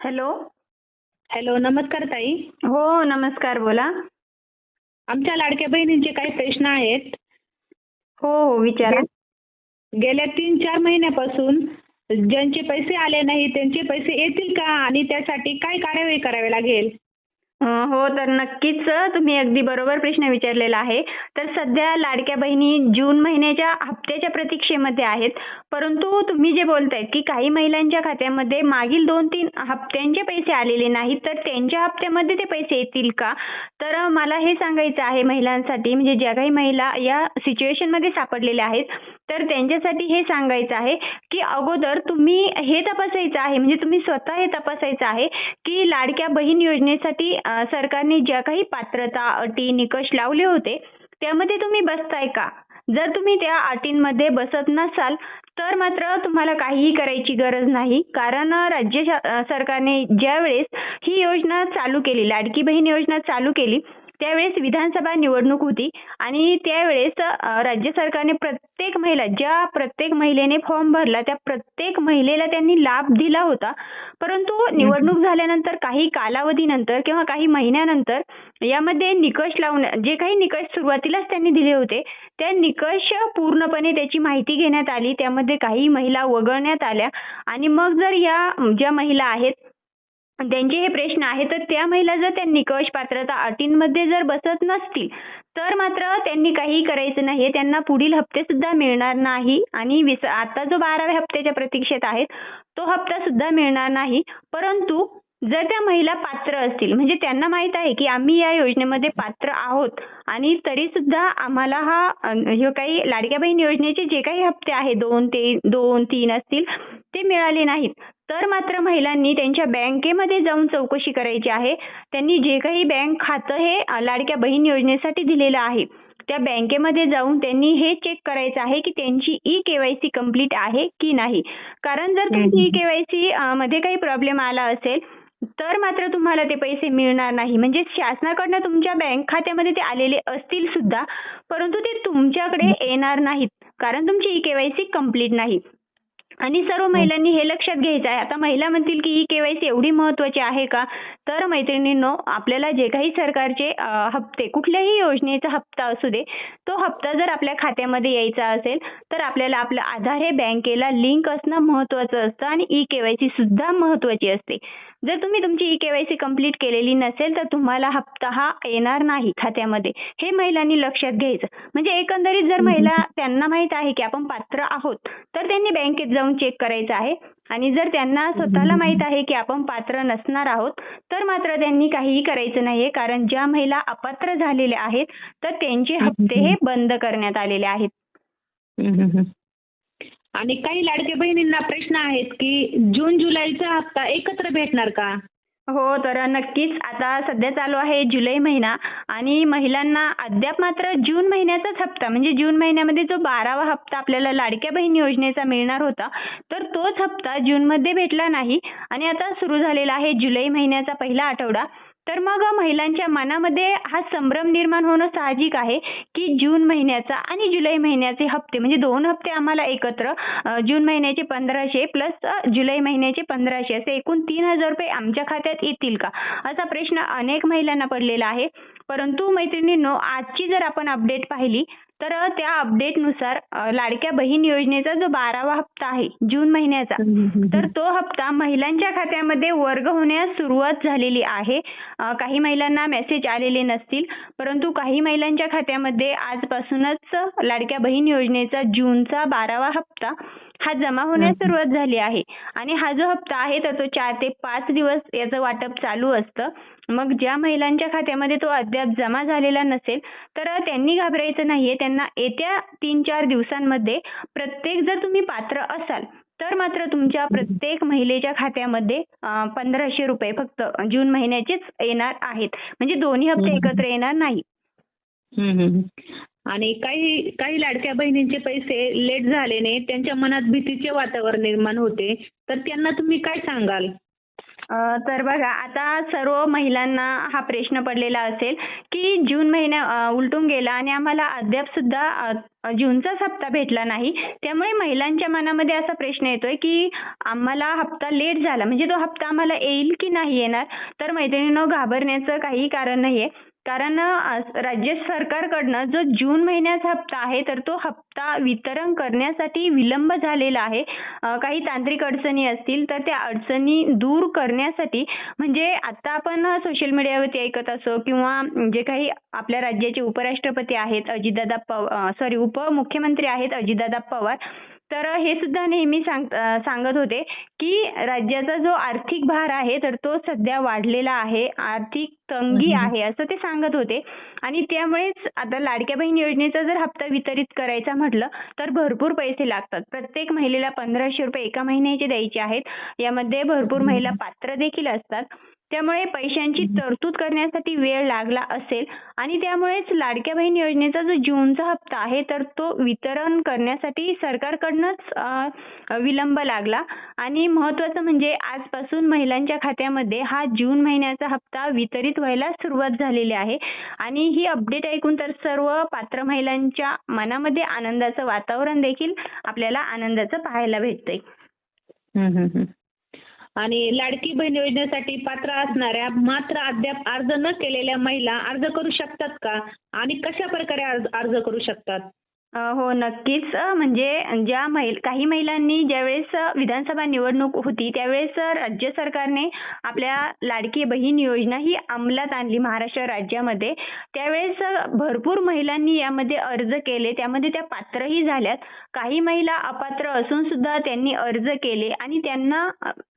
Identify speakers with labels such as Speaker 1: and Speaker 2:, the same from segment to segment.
Speaker 1: Hello.
Speaker 2: Hello नमस्कार ताई.
Speaker 1: हो नमस्कार बोला.
Speaker 2: आमच्या लाडक्या बहिणींचे काही प्रश्न आहेत.
Speaker 1: हो हो विचारा.
Speaker 2: गेल्या तीन चार महिन्यापासून ज्यांचे पैसे आले नाही त्यांचे पैसे येतील का? आणि त्यासाठी काय कार्यवाही करावी लागेल?
Speaker 1: हो तर नक्कीच तुम्ही अगदी बरोबर प्रश्न विचारलेला आहे. तर सध्या लाडक्या बहिणी जून महिन्याच्या हप्त्याच्या प्रतीक्षेमध्ये आहेत. परंतु तुम्ही जे बोलतायत की काही महिलांच्या खात्यामध्ये मागील दोन तीन हप्त्यांचे पैसे आलेले नाहीत तर त्यांच्या हप्त्यामध्ये ते पैसे येतील का? तर मला हे सांगायचं आहे महिलांसाठी म्हणजे ज्या काही महिला या सिच्युएशनमध्ये सापडलेल्या आहेत तर त्यांच्यासाठी हे सांगायचं आहे की अगोदर तुम्ही हे तपासायचं आहे म्हणजे तुम्ही स्वतः हे तपासायचं आहे की लाडक्या बहीण योजनेसाठी सरकारने ज्या काही पात्रता अटी निकष लावले होते त्यामध्ये तुम्ही बसताय का? जर तुम्ही त्या अटींमध्ये बसत नसाल तर मात्र तुम्हाला काहीही करायची गरज नाही. कारण राज्य शा- सरकारने ज्यावेळेस ही योजना चालू केली लाडकी बहीण योजना चालू केली त्यावेळेस विधानसभा निवडणूक होती आणि त्यावेळेस राज्य सरकारने प्रत्येक महिला ज्या प्रत्येक महिलेने फॉर्म भरला त्या प्रत्येक महिलेला त्यांनी लाभ दिला होता. परंतु निवडणूक झाल्यानंतर काही कालावधीनंतर किंवा काही महिन्यानंतर यामध्ये निकष लावून जे काही निकष सुरुवातीलाच त्यांनी दिले होते त्या निकष पूर्णपणे त्याची माहिती घेण्यात आली. त्यामध्ये काही महिला वगळण्यात आल्या. आणि मग जर या ज्या महिला आहेत त्यांचे हे प्रश्न आहेत तर त्या महिला जर त्या निकष पात्रता अटींमध्ये जर बसत नसतील तर मात्र त्यांनी काही करायचं नाही. त्यांना पुढील हप्ते सुद्धा मिळणार नाही. आणि विस आता जो बाराव्या हप्त्याच्या प्रतीक्षेत आहेत तो हप्ता सुद्धा मिळणार नाही. परंतु जर त्या महिला पात्र असतील म्हणजे त्यांना माहीत आहे की आम्ही या योजनेमध्ये पात्र आहोत आणि तरी सुद्धा आम्हाला हा हे काही लाडक्या बहीण योजनेचे जे काही हप्ते आहेत दोन ते दोन तीन असतील ते मिळाले नाहीत. तर मात्र महिलांनी त्यांच्या बँकेमध्ये जाऊन चौकशी करायची आहे. त्यांनी जे काही बँक खातं हे लाडक्या बहीण योजनेसाठी दिलेलं आहे त्या बँकेमध्ये जाऊन त्यांनी हे चेक करायचं आहे की त्यांची ई केवायसी कंप्लीट आहे की नाही. कारण जर तुमची ई केवायसी मध्ये काही प्रॉब्लेम आला असेल तर मात्र तुम्हाला ते पैसे मिळणार नाही. म्हणजे शासनाकडनं तुमच्या बँक खात्यामध्ये ते आलेले असतील सुद्धा परंतु ते तुमच्याकडे येणार नाहीत. कारण तुमची ई केवायसी कंप्लीट नाही. आणि सर्व महिलांनी हे लक्षात घ्यायचं आहे. आता महिला म्हणतील की ई केवायसी एवढी महत्वाची आहे का? तर मैत्रिणींनो आपल्याला जे काही सरकारचे हप्ते कुठल्याही योजनेचा हप्ता असू दे तो हप्ता जर आपल्या खात्यामध्ये यायचा असेल तर आपल्याला आपलं आधार हे बँकेला लिंक असणं महत्वाचं असतं आणि ई केवायसी सुद्धा महत्वाची असते. जर तुम्ही तुमची ई केवायसी कंप्लीट केलेली नसेल तर तुम्हाला हप्ता हा येणार नाही खात्यामध्ये. हे महिलांनी लक्षात घ्यायचं. म्हणजे एकंदरीत जर महिला त्यांना माहीत आहे की आपण पात्र आहोत तर त्यांनी बँकेत जाऊन चेक करायचं आहे. आणि जर त्यांना स्वतःला माहीत आहे की आपण पात्र नसणार आहोत तर मात्र त्यांनी काहीही करायचं नाहीये. कारण ज्या महिला अपात्र झालेल्या आहेत तर त्यांचे हप्ते हे बंद करण्यात आलेले आहेत.
Speaker 2: आणि काही लाडक्या बहिणींना प्रश्न आहेत की जून जुलैचा हप्ता एकत्र भेटणार का?
Speaker 1: हो तर नक्कीच. आता सध्या चालू आहे जुलै महिना आणि महिलांना अद्याप मात्र जून महिन्याचाच हप्ता म्हणजे जून महिन्यामध्ये जो बारावा हप्ता आपल्याला लाडक्या बहीण योजनेचा मिळणार होता तर तोच हप्ता जून मध्ये भेटला नाही. आणि आता सुरू झालेला आहे जुलै महिन्याचा पहिला आठवडा. तर मग महिलांच्या मनामध्ये हा संभ्रम निर्माण होणं साहजिक आहे की जून महिन्याचा आणि जुलै महिन्याचे हप्ते म्हणजे दोन हप्ते आम्हाला एकत्र जून महिन्याचे पंधराशे प्लस जुलै महिन्याचे पंधराशे असे एकूण तीन हजार रुपये आमच्या खात्यात येतील का? असा प्रश्न अनेक महिलांना पडलेला आहे. परंतु मैत्रिणींनो आजची जर आपण अपडेट पाहिली तर त्या अपडेटनुसार लाडक्या बहीण योजनेचा जो बारावा हप्ता आहे जून महिन्याचा तर तो हप्ता महिलांच्या खात्यामध्ये वर्ग होण्यास सुरुवात झालेली आहे. काही महिलांना मेसेज आलेले नसतील परंतु काही महिलांच्या खात्यामध्ये आजपासूनच लाडक्या बहीण योजनेचा जूनचा बारावा हप्ता हा जमा होण्यास सुरुवात झाली आहे. आणि हा जो हप्ता आहे तर तो चार ते पाच दिवस याचं वाटप चालू असतं. मग ज्या महिलांच्या खात्यामध्ये तो अद्याप जमा झालेला नसेल तर त्यांनी घाबरायचं नाहीये. त्यांना येत्या तीन चार दिवसांमध्ये प्रत्येक जर तुम्ही पात्र असाल तर मात्र तुमच्या प्रत्येक महिलेच्या खात्यामध्ये पंधराशे रुपये फक्त जून महिन्याचेच येणार आहेत. म्हणजे दोन्ही हप्ते एकत्र येणार नाही.
Speaker 2: आणि काही काही लाडक्या बहिणींचे पैसे लेट झाल्याने त्यांच्या मनात भीतीचे वातावरण निर्माण होते. तर त्यांना तुम्ही काय सांगाल?
Speaker 1: तर बघा आता सर्व महिलांना हा प्रश्न पडलेला असेल की जून महिना उलटून गेला आणि आम्हाला अद्याप सुद्धा जूनचाच हप्ता भेटला नाही. त्यामुळे महिलांच्या मनामध्ये असा प्रश्न येतोय की आम्हाला हप्ता लेट झाला. म्हणजे तो हप्ता आम्हाला येईल की नाही येणार? तर मैत्रिणींनो घाबरण्याचं काही कारण नाहीये. कारण राज्य सरकारकडनं जो जून महिन्याचा हप्ता आहे तर तो हप्ता वितरण करण्यासाठी विलंब झालेला आहे. काही तांत्रिक अडचणी असतील तर त्या अडचणी दूर करण्यासाठी म्हणजे आता आपण सोशल मीडियावरती ऐकत असो किंवा जे काही आपल्या राज्याचे उपराष्ट्रपती आहेत अजितदादा पवार सॉरी उपमुख्यमंत्री आहेत अजितदादा पवार तर हे सुद्धा नेहमी सांग सांगत होते की राज्याचा जो आर्थिक भार आहे तर तो सध्या वाढलेला आहे. आर्थिक तंगी आहे असं ते सांगत होते. आणि त्यामुळेच आता लाडक्या बहीण योजनेचा जर हप्ता वितरित करायचा म्हटलं तर भरपूर पैसे लागतात. प्रत्येक महिलेला पंधराशे रुपये एका महिन्याचे द्यायचे आहेत. यामध्ये भरपूर महिला पात्र देखील असतात. त्यामुळे पैशांची तरतूद करण्यासाठी वेळ लागला असेल आणि त्यामुळेच लाडक्या बहीण योजनेचा जो जूनचा हप्ता आहे तर तो वितरण करण्यासाठी सरकारकडनंच विलंब लागला. आणि महत्वाचं म्हणजे आजपासून महिलांच्या खात्यामध्ये हा जून महिन्याचा हप्ता वितरित व्हायला सुरुवात झालेली आहे. आणि ही अपडेट ऐकून तर सर्व पात्र महिलांच्या मनामध्ये आनंदाचं वातावरण देखील आपल्याला आनंदाचं पाहायला भेटतंय.
Speaker 2: आणि लाडकी बहीण योजनेसाठी पात्र असणाऱ्या मात्र अद्याप अर्ज न केलेल्या महिला अर्ज करू शकतात का? आणि कशा प्रकारे अर्ज करू शकतात?
Speaker 1: हो नक्कीच. म्हणजे ज्या महिला काही महिलांनी ज्यावेळेस विधानसभा निवडणूक होती त्यावेळेस राज्य सरकारने आपल्या लाडकी बहीण योजना ही अंमलात आणली महाराष्ट्र राज्यामध्ये. त्यावेळेस भरपूर महिलांनी यामध्ये अर्ज केले. त्यामध्ये त्या पात्रही झाल्यात. काही महिला अपात्र असून सुद्धा त्यांनी अर्ज केले आणि त्यांना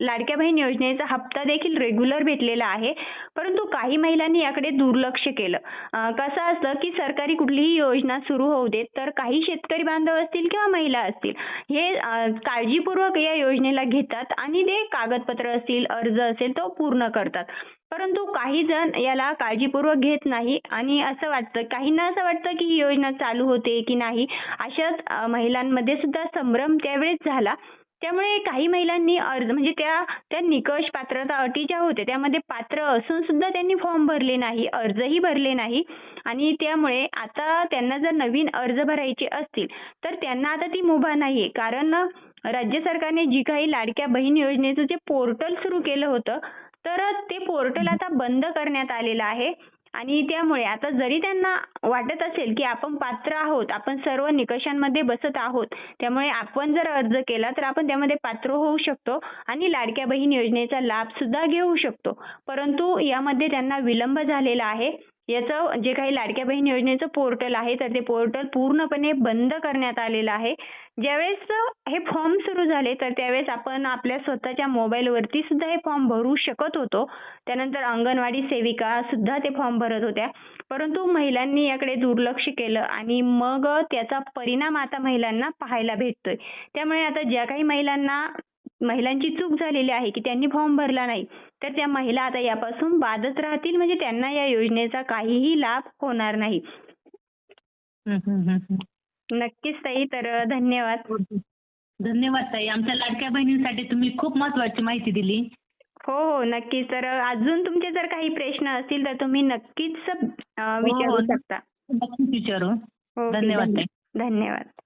Speaker 1: लाडक्या बहीण योजनेचा हप्ता देखील रेग्युलर भेटलेला आहे. परंतु काही महिलांनी याकडे दुर्लक्ष केलं. कसं असतं की सरकारी कुठलीही योजना सुरू होऊ देत तर काही शेतकरी बांधव असतील किंवा महिला असतील हे काळजीपूर्वक या योजनेला घेतात आणि ते कागदपत्र असतील अर्ज असेल तो पूर्ण करतात. परंतु काही जण याला काळजीपूर्वक घेत नाही आणि असं वाटतं काहींना असं वाटतं की ही योजना चालू होते की नाही अशाच महिलांमध्ये सुद्धा संभ्रम त्यावेळेस झाला. त्यामुळे काही महिलांनी अर्ज म्हणजे त्या त्या निकष पात्रता अटी ज्या होत्या त्यामध्ये पात्र असून सुद्धा त्यांनी फॉर्म भरले नाही अर्जही भरले नाही. आणि त्यामुळे आता त्यांना जर नवीन अर्ज भरायचे असतील तर त्यांना आता ती मुभा नाहीये. कारण राज्य सरकारने जी काही लाडक्या बहीण योजनेचं जे पोर्टल सुरू केलं होतं तर ते पोर्टल आता बंद करण्यात आलेलं आहे. आणि त्यामुळे आता जरी त्यांना वाटत असेल की आपण पात्र आहोत आपण सर्व निकषांमध्ये बसत आहोत त्यामुळे आपण जर अर्ज केला तर आपण त्यामध्ये पात्र होऊ शकतो आणि लाडक्या बहीण योजनेचा लाभ सुद्धा घेऊ शकतो. परंतु यामध्ये त्यांना विलंब झालेला आहे. याचं जे काही लाडक्या बहीण योजनेचं पोर्टल आहे तर ते पोर्टल पूर्णपणे बंद करण्यात आलेलं आहे. ज्यावेळेस हे फॉर्म सुरू झाले तर त्यावेळेस आपण आपल्या स्वतःच्या मोबाईलवरती सुद्धा हे फॉर्म भरू शकत होतो. त्यानंतर अंगणवाडी सेविका सुद्धा ते फॉर्म भरत होत्या. परंतु महिलांनी याकडे दुर्लक्ष केलं आणि मग त्याचा परिणाम आता महिलांना पाहायला भेटतोय. त्यामुळे आता ज्या काही महिलांना महिलांची चूक झालेली आहे की त्यांनी फॉर्म भरला नाही तर त्या महिला आता यापासून बादच राहतील? म्हणजे त्यांना या योजनेचा काहीही लाभ होणार नाही. नक्कीच ताई तर धन्यवाद.
Speaker 2: धन्यवाद ताई. आमच्या लाडक्या बहिणींसाठी तुम्ही खूप महत्वाची माहिती दिली.
Speaker 1: हो हो नक्कीच. तर अजून तुमचे जर काही प्रश्न असतील तर तुम्ही नक्कीच अं, विचारू
Speaker 2: हो.
Speaker 1: शकता.
Speaker 2: नक्कीच विचारू. धन्यवाद
Speaker 1: धन्यवाद.